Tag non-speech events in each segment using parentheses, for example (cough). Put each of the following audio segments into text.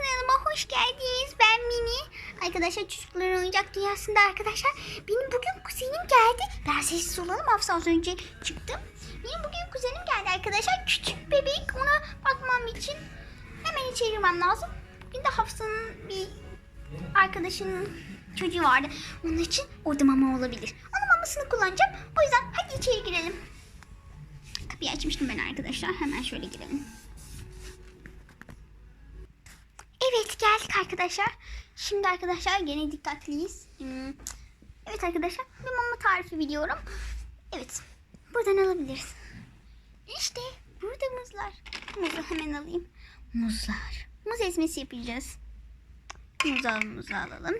kanalıma hoş geldiniz. Ben Mini. Arkadaşlar çocukların oyuncak dünyasında arkadaşlar. Benim bugün kuzenim geldi. Ben sessiz olalım hafsa az önce çıktım. Benim bugün kuzenim geldi arkadaşlar. Küçük bebek ona bakmam için hemen içeri girmem lazım. Bir de Hafsa'nın bir arkadaşının çocuğu vardı. Onun için orada mama olabilir. Onun mamasını kullanacağım. O yüzden hadi içeri girelim. Kapıyı açmıştım ben arkadaşlar. Hemen şöyle girelim. Evet geldik arkadaşlar. Şimdi arkadaşlar gene dikkatliyiz. Hmm, Evet arkadaşlar bir mama tarifi biliyorum. Evet buradan alabiliriz. İşte burada muzlar. Muzu hemen alayım. Muzlar. Muz ezmesi yapacağız. Muz al, muzu alalım.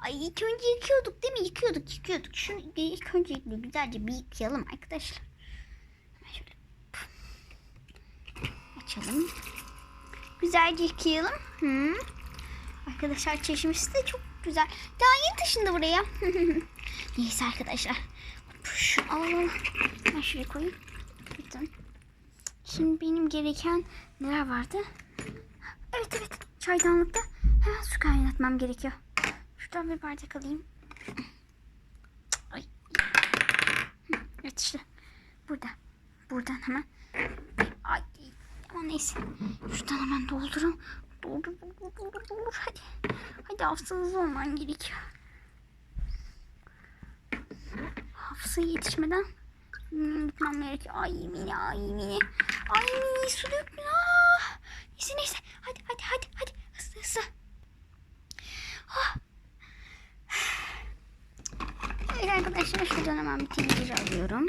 Ay ilk önce yıkıyorduk değil mi? Yıkıyorduk yıkıyorduk. Şunu ilk önce güzelce bir yıkayalım arkadaşlar. Hemen şöyle açalım. Güzelce yıkayalım. Hı. Arkadaşlar çeşmesi de çok güzel. Daha yeni taşındı buraya. (laughs) Neyse arkadaşlar. Şu alalım. Ben şuraya koyayım. Lütfen. Şimdi benim gereken neler vardı? Evet evet. Çaydanlıkta hemen su kaynatmam gerekiyor. Şuradan bir bardak alayım. Ay. Evet işte. Burada. Buradan hemen. Neyse. Şuradan hemen doldurun. Doldur, doldur, doldur, doldur. Hadi. Hadi hafızasız olman gerekiyor. Hafıza yetişmeden hmm, gitmem gerekiyor. Ay mini, ay mini. Ay mini su döktün. Ah. Neyse neyse. Hadi hadi hadi hadi. Hızlı hızlı. Ah. Evet arkadaşlar şuradan hemen bir tencere alıyorum.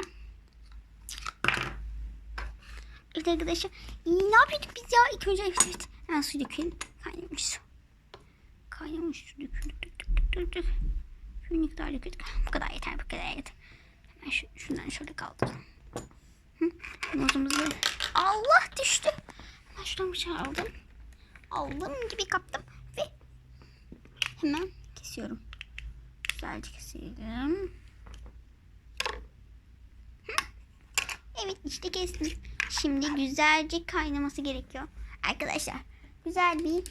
Evet arkadaşlar ne yapıyorduk biz ya? İlk önce evet, evet. Hemen su dökelim. Kaynamış su. Kaynamış su döküldük. Dök, dök, dök, dök. Şu miktar döküldük. Bu kadar yeter bu kadar yeter. Hemen şu, şundan şöyle kaldıralım. Hı? Muzumuzu Allah düştü. Hemen şuradan bıçağı aldım. Aldım gibi kaptım ve hemen kesiyorum. Güzelce keselim. Evet işte kestim. Şimdi güzelce kaynaması gerekiyor. Arkadaşlar güzel bir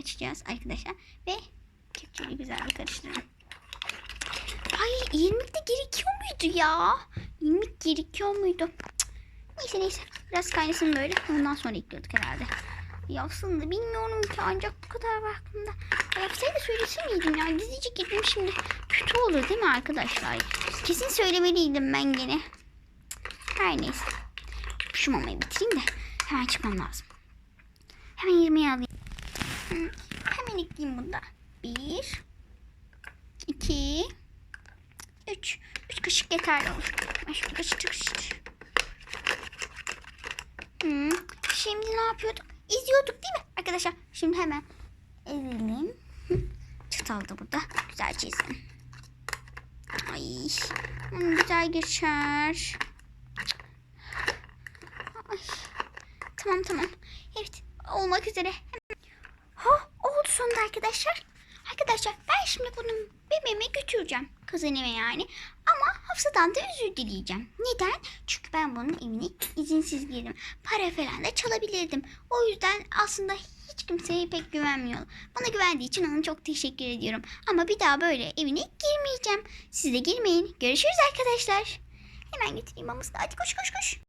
açacağız arkadaşlar. Ve kepçeyi güzel bir karıştıralım. Ay irmik de gerekiyor muydu ya? İrmik gerekiyor muydu? Cık. Neyse neyse. Biraz kaynasın böyle. Ondan sonra ekliyorduk herhalde. Yapsın da bilmiyorum ki ancak bu kadar var aklımda. Yapsaydı söylese ya? Gizlice girdim şimdi. Kötü olur değil mi arkadaşlar? Kesin söylemeliydim ben gene. Her neyse. Şu mamayı bitireyim de hemen çıkmam lazım. Hemen 20'ye alayım. Hemen ekleyeyim bunu da. Bir. iki, Üç. Üç kaşık yeterli olur. Ben şöyle kaşık kaşık. Hı. Şimdi ne yapıyorduk? İzliyorduk değil mi arkadaşlar? Şimdi hemen ezelim. Çatal da burada. Güzelce ezelim. Ay. Hı, güzel geçer. Ay. Tamam tamam. Evet olmak üzere. Ha oldu sonunda arkadaşlar. Arkadaşlar ben şimdi bunu bebeğime götüreceğim. Kızaneme yani. Ama Hafsa'dan da özür dileyeceğim. Neden? Çünkü ben bunun evine izinsiz girdim. Para falan da çalabilirdim. O yüzden aslında hiç kimseye pek güvenmiyorum. Bana güvendiği için ona çok teşekkür ediyorum. Ama bir daha böyle evine girmeyeceğim. Siz de girmeyin. Görüşürüz arkadaşlar. Hemen getireyim mamasını. Hadi koş koş koş.